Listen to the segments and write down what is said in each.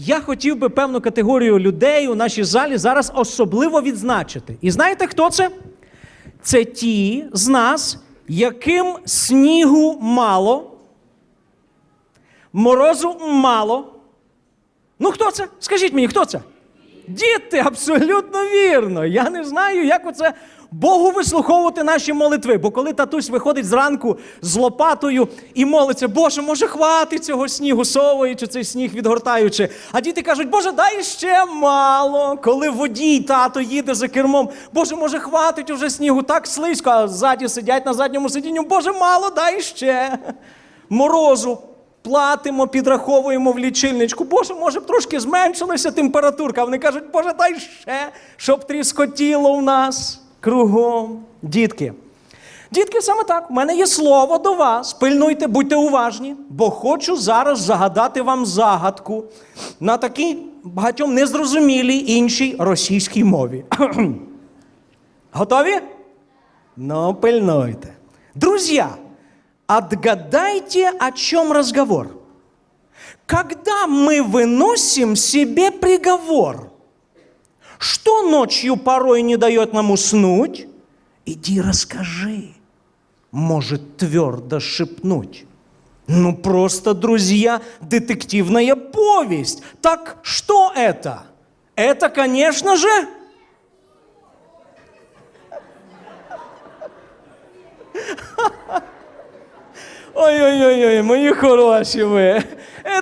Я хотів би певну категорію людей у нашій залі зараз особливо відзначити. І знаєте, хто це? Це ті з нас, яким снігу мало, морозу мало. Ну, хто це? Скажіть мені, хто це? Діти, абсолютно вірно. Я не знаю, як оце Богу вислуховувати наші молитви. Бо коли татусь виходить зранку з лопатою і молиться, Боже, може, хватить цього снігу, совуючи цей сніг, відгортаючи. А діти кажуть, Боже, дай ще мало. Коли водій тато їде за кермом, Боже, може, хватить уже снігу, так слизько, а ззаді сидять на задньому сидінню, Боже, мало, дай ще. Морозу платимо, підраховуємо в лічильничку. Боже, може б трошки зменшилася температурка. Вони кажуть, Боже, дай ще, щоб тріскотіло в нас кругом. Дітки. Дітки, саме так, у мене є слово до вас. Пильнуйте, будьте уважні, бо хочу зараз загадати вам загадку на такій багатьом незрозумілій іншій російській мові. Готові? Ну, пильнуйте. Друзья, отгадайте, о чем разговор. Когда мы выносим себе приговор, что ночью порой не дает нам уснуть, иди расскажи, может твердо шепнуть. Ну, просто, друзья, детективная повесть. Так что это? Это, конечно же, Ой-ой-ой, мої хороші ви.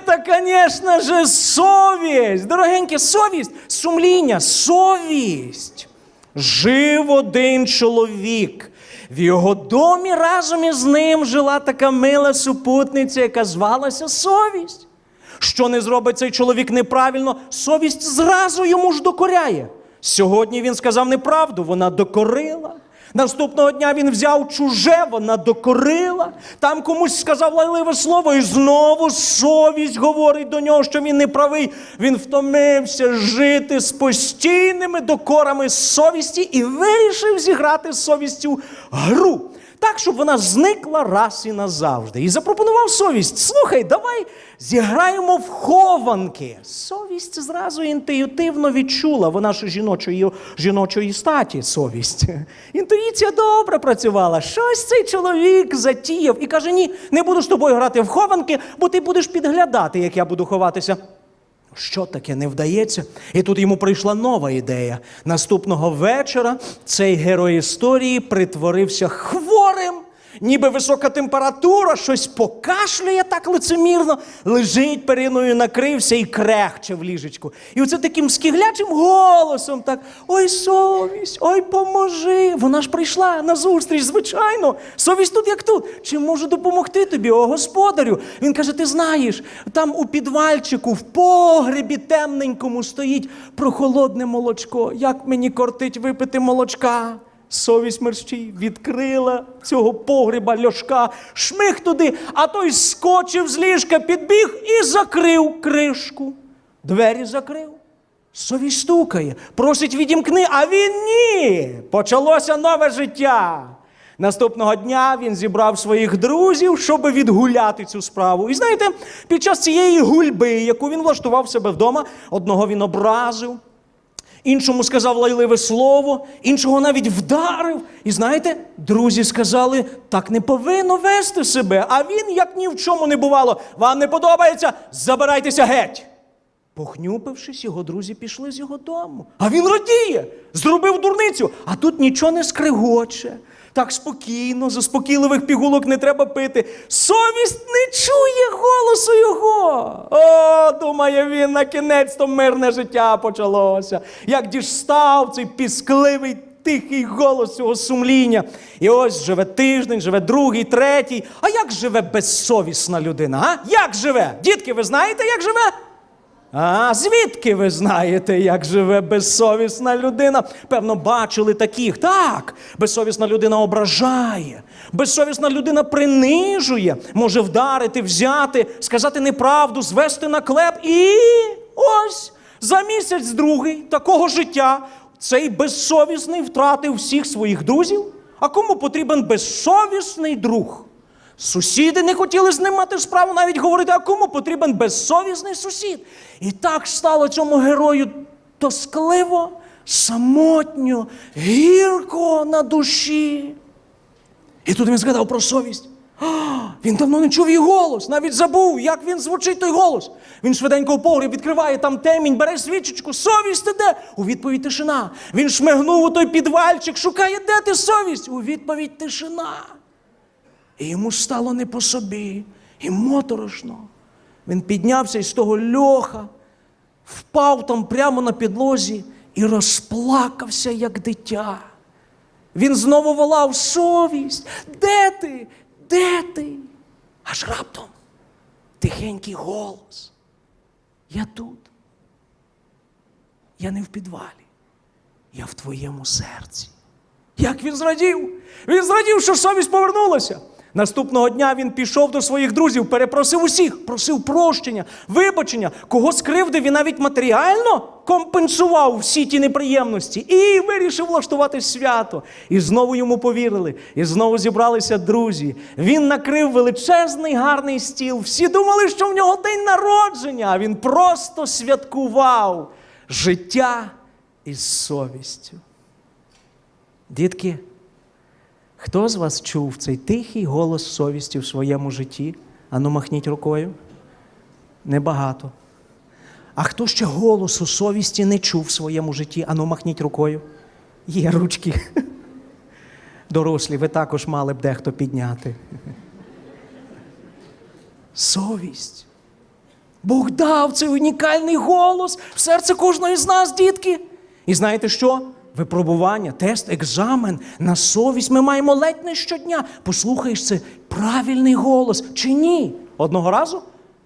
Це, звісно ж, совість. Дорогенькі, совість, сумління, совість. Жив один чоловік. В його домі разом із ним жила така мила супутниця, яка звалася совість. Що не зробить цей чоловік неправильно, совість зразу йому ж докоряє. Сьогодні він сказав неправду, вона докорила. Наступного дня він взяв чуже, вона докорила. Там комусь сказав лайливе слово, і знову совість говорить до нього, що він не правий. Він втомився жити з постійними докорами совісті і вирішив зіграти з совістю гру. Так, щоб вона зникла раз і назавжди. І запропонував совість: слухай, давай зіграємо в хованки. Совість зразу інтуїтивно відчула. Вона ж жіночої, жіночої статі совість. Інтуїція добре працювала. Щось цей чоловік затіяв і каже: ні, не буду з тобою грати в хованки, бо ти будеш підглядати, як я буду ховатися. Що таке не вдається? І тут йому прийшла нова ідея. Наступного вечора цей герой історії притворився хворим, ніби висока температура, щось покашлює так лицемірно, лежить периною, накрився і крехче в ліжечку. І оце таким скіглячим голосом так: Ой, совість, ой, поможи. Вона ж прийшла на зустріч, звичайно. Совість тут як тут. Чи можу допомогти тобі, о господарю? Він каже: ти знаєш, там у підвальчику, в погребі темненькому стоїть прохолодне молочко. Як мені кортить випити молочка? Совість мерщій відкрила цього погреба льошка, шмих туди, а той скочив з ліжка, підбіг і закрив кришку. Двері закрив. Совість стукає, просить відімкни, а він ні. Почалося нове життя. Наступного дня він зібрав своїх друзів, щоб відгуляти цю справу. І знаєте, під час цієї гульби, яку він влаштував себе вдома, одного він образив, іншому сказав лайливе слово, іншого навіть вдарив. І знаєте, друзі сказали, так не повинно вести себе. А він, як ні в чому не бувало, вам не подобається, забирайтеся геть. Похнюпившись, його друзі пішли з його дому. А він радіє, зробив дурницю, а тут нічого не скригоче. Так спокійно, заспокійливих пігулок не треба пити. Совість не чує голосу його. О, думає він, на кінець то мирне життя почалося. Як діжстав цей піскливий тихий голос цього сумління. І ось живе тиждень, живе другий, третій. А як живе безсовісна людина? А? Як живе? Дітки, ви знаєте, як живе? А звідки ви знаєте, як живе безсовісна людина? Певно, бачили таких. Так, безсовісна людина ображає, безсовісна людина принижує, може вдарити, взяти, сказати неправду, звести на клеп. І ось за місяць другий такого життя цей безсовісний втратив всіх своїх друзів. А кому потрібен безсовісний друг? Сусіди не хотіли з ним мати справу, навіть говорити, а кому потрібен безсовісний сусід. І так стало цьому герою тоскливо, самотньо, гірко на душі. І тут він згадав про совість. А, Він давно не чув її голос, навіть забув, як він звучить той голос. Він швиденько в погріб відкриває там темінь, бере свічечку, совість ти де? У відповідь тишина. Він шмигнув у той підвальчик, шукає, де ти совість? У відповідь тишина. І йому стало не по собі, і моторошно. Він піднявся із того льоха, впав там прямо на підлозі і розплакався, як дитя. Він знову волав совість. Де ти? Де ти? Аж раптом тихенький голос. Я тут. Я не в підвалі. Я в твоєму серці. Як він зрадів? Він зрадів, що совість повернулася. Наступного дня він пішов до своїх друзів, перепросив усіх, просив прощення, вибачення, кого скривдив і навіть матеріально компенсував всі ті неприємності і вирішив влаштувати свято. І знову йому повірили, і знову зібралися друзі. Він накрив величезний гарний стіл. Всі думали, що в нього день народження, а він просто святкував життя із совістю. Дітки, хто з вас чув цей тихий голос совісті в своєму житті? Ану, махніть рукою. Небагато. А хто ще голосу совісті не чув в своєму житті? Ану, махніть рукою. Є ручки. Дорослі, ви також мали б дехто підняти. Совість. Бог дав цей унікальний голос в серце кожної з нас, дітки. І знаєте що? Випробування, тест, екзамен на совість ми маємо ледь не щодня. Послухаєш це правильний голос чи ні? Одного разу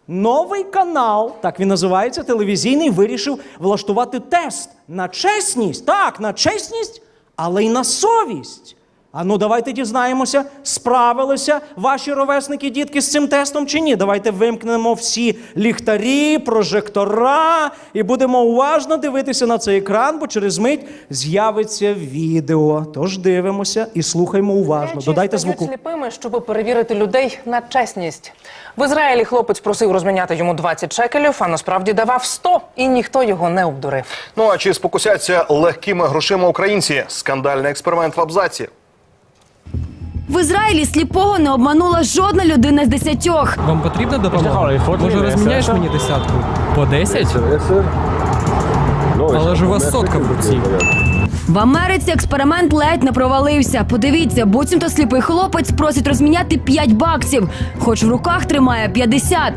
новий канал, так він називається, телевізійний, вирішив влаштувати тест на чесність. Так, на чесність, але й на совість. А ну давайте дізнаємося, справилися ваші ровесники, дітки, з цим тестом чи ні. Давайте вимкнемо всі ліхтарі, прожектора і будемо уважно дивитися на цей екран, бо через мить з'явиться відео. Тож дивимося і слухаймо уважно. Додайте звуку. сліпими, щоб перевірити людей на чесність. В Ізраїлі хлопець просив розміняти йому 20 шекелів, а насправді давав 100, і ніхто його не обдурив. Ну а чи спокусяться легкими грошима українці? Скандальний експеримент в абзаці. В Ізраїлі сліпого не обманула жодна людина з десятьох. Вам потрібна допомога? Може, розміняєш мені десятку? По 10? Але ж у вас сотка в руці. В Америці експеримент ледь не провалився. Подивіться, буцімто сліпий хлопець просить розміняти 5 баксів, хоч в руках тримає 50.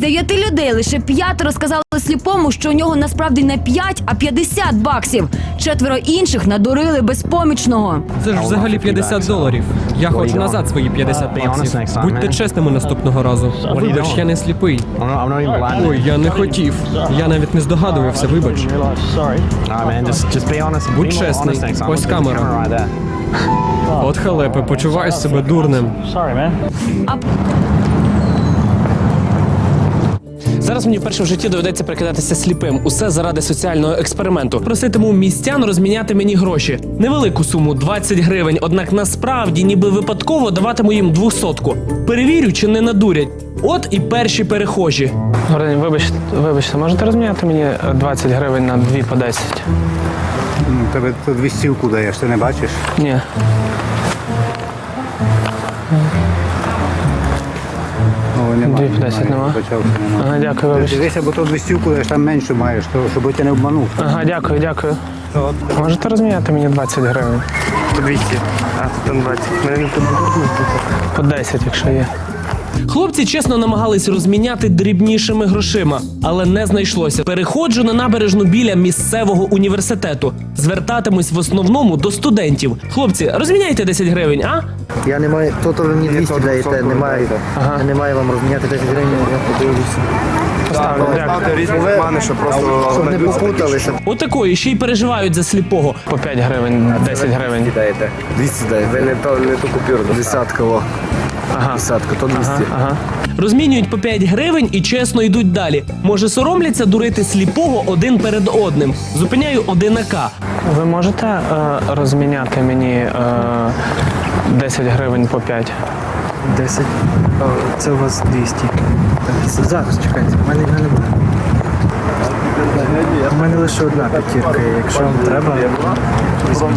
Дев'яти людей лише п'ятеро сказали сліпому, що у нього насправді не 5, а 50 баксів. Четверо інших надурили безпомічного. Це ж взагалі 50 доларів. Я хочу назад свої 50 баксів. Будьте чесними наступного разу. Вибач, я не сліпий. Ой, я не хотів. Я навіть не здогадувався, вибач. Будь чесний. Ось камера. От халепи, почуваю себе дурним. Зараз мені вперше в житті доведеться прикидатися сліпим. Усе заради соціального експерименту. Проситиму містян розміняти мені гроші. Невелику суму 20 гривень. Однак насправді, ніби випадково даватиму їм двохсотку. Перевірю, чи не надурять. От і перші перехожі. Добрий день, вибачте, вибачте, можете розміняти мені е, 20 гривень на 2 по 10? Ну, тебе тут вістівку даєш, ти не бачиш? Ні. Немає. Дві по десять нема? Почався, нема. Ага, дякую, вибачте. Дивися, бо тут вістівку ж там менше маєш, то, щоб я не обманув. Ага, дякую, дякую. Можете розміняти мені 20 гривень? По 200. А, там 20. По 10, якщо є. Хлопці чесно намагались розміняти дрібнішими грошима, але не знайшлося. Переходжу на набережну біля місцевого університету. Звертатимусь в основному до студентів. Хлопці, розміняйте 10 гривень, а? Я не маю, то то ви мені 200 даєте, немає, Ага. немає вам розміняти 10 гривень, я подивлюся. Поставлю, дякую. різні плани, що просто Щоб не попуталися. Отакої ще й переживають за сліпого. По 5 гривень, 10 гривень. Даєте. 200 даєте. Ви не то, не ту купюру. Десятка, во. Десятка, то 200. Ага. Розмінюють по 5 гривень і чесно йдуть далі. Може, соромляться дурити сліпого один перед одним. Зупиняю одинака. Ви можете е, розміняти мені е, 10 гривень по 5? 10. О, Це у вас 200. Так, Зараз, чекайте, в мене його немає. У мене лише одна п'ятірка, і якщо вам треба.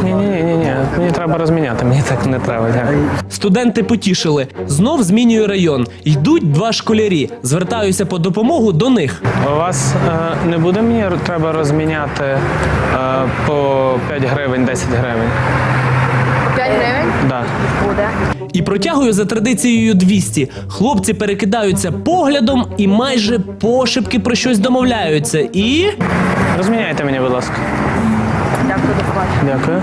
Ні, ні, ні, ні, ні. Мені треба розміняти, мені так не треба. Дякую. Студенти потішили. Знов змінюю район. Йдуть два школярі. Звертаюся по допомогу до них. У вас е, не буде мені треба розміняти е, по 5 гривень, 10 гривень? 5 гривень? Да. Буде. І протягую за традицією 200. Хлопці перекидаються поглядом і майже пошепки про щось домовляються. І. Розміняйте мені, будь ласка. Дякую. Дякую.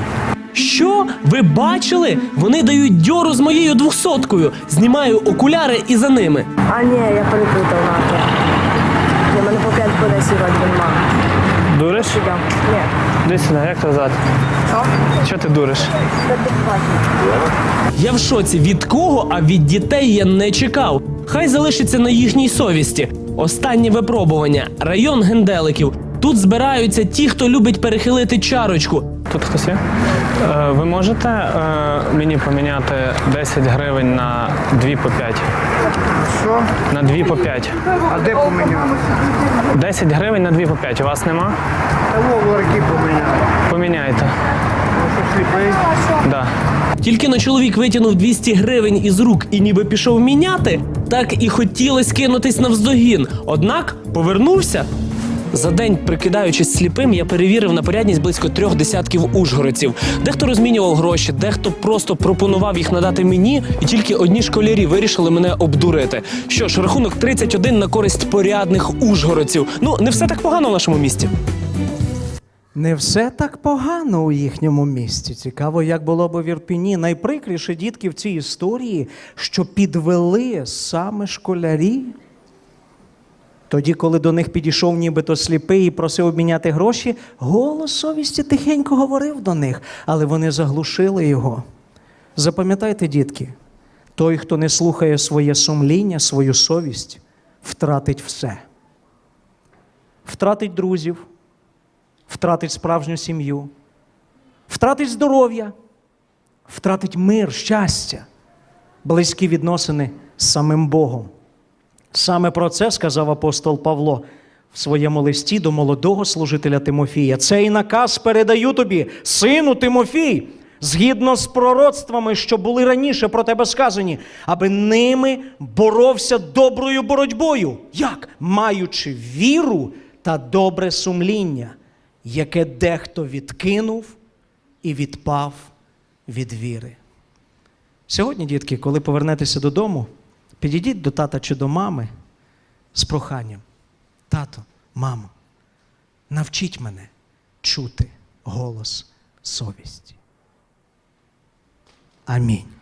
Що? Ви бачили? Вони дають дьору з моєю двохсоткою. Знімаю окуляри і за ними. А ні, я перепутав нахер. Ні, мене по 5 буде сьогодні нема. Дуриш? Да. Ні. Іди сюди, як тебе звати? Що? Ти дуриш? Я в шоці від кого, а від дітей я не чекав. Хай залишиться на їхній совісті. Останнє випробування район генделиків. Тут збираються ті, хто любить перехилити чарочку. Тут хтось є? Е, ви можете е, мені поміняти 10 гривень на 2 по 5? Що? На 2 по 5. А де поміняв? 10 гривень на 2 по 5. У вас нема? Та во ларки поміняв. Поміняйте. Що сліпий? Да. Тільки на чоловік витягнув 200 гривень із рук і ніби пішов міняти, так і хотілось кинутись навздогін. Однак повернувся. За день, прикидаючись сліпим, я перевірив на порядність близько трьох десятків ужгородців. Дехто розмінював гроші, дехто просто пропонував їх надати мені, і тільки одні школярі вирішили мене обдурити. Що ж, рахунок 31 на користь порядних ужгородців. Ну, не все так погано в нашому місті. Не все так погано у їхньому місті. Цікаво, як було б у Вірпіні. Найприкріше дітки в цій історії, що підвели саме школярі. Тоді, коли до них підійшов нібито сліпий і просив обміняти гроші, голос совісті тихенько говорив до них, але вони заглушили його. Запам'ятайте, дітки, той, хто не слухає своє сумління, свою совість, втратить все. Втратить друзів, втратить справжню сім'ю, втратить здоров'я, втратить мир, щастя, близькі відносини з самим Богом. Саме про це сказав апостол Павло в своєму листі до молодого служителя Тимофія. Цей наказ передаю тобі, сину Тимофій, згідно з пророцтвами, що були раніше про тебе сказані, аби ними боровся доброю боротьбою. Як? Маючи віру та добре сумління, яке дехто відкинув і відпав від віри. Сьогодні, дітки, коли повернетеся додому, підійдіть до тата чи до мами з проханням. Тато, мамо, навчіть мене чути голос совісті. Амінь.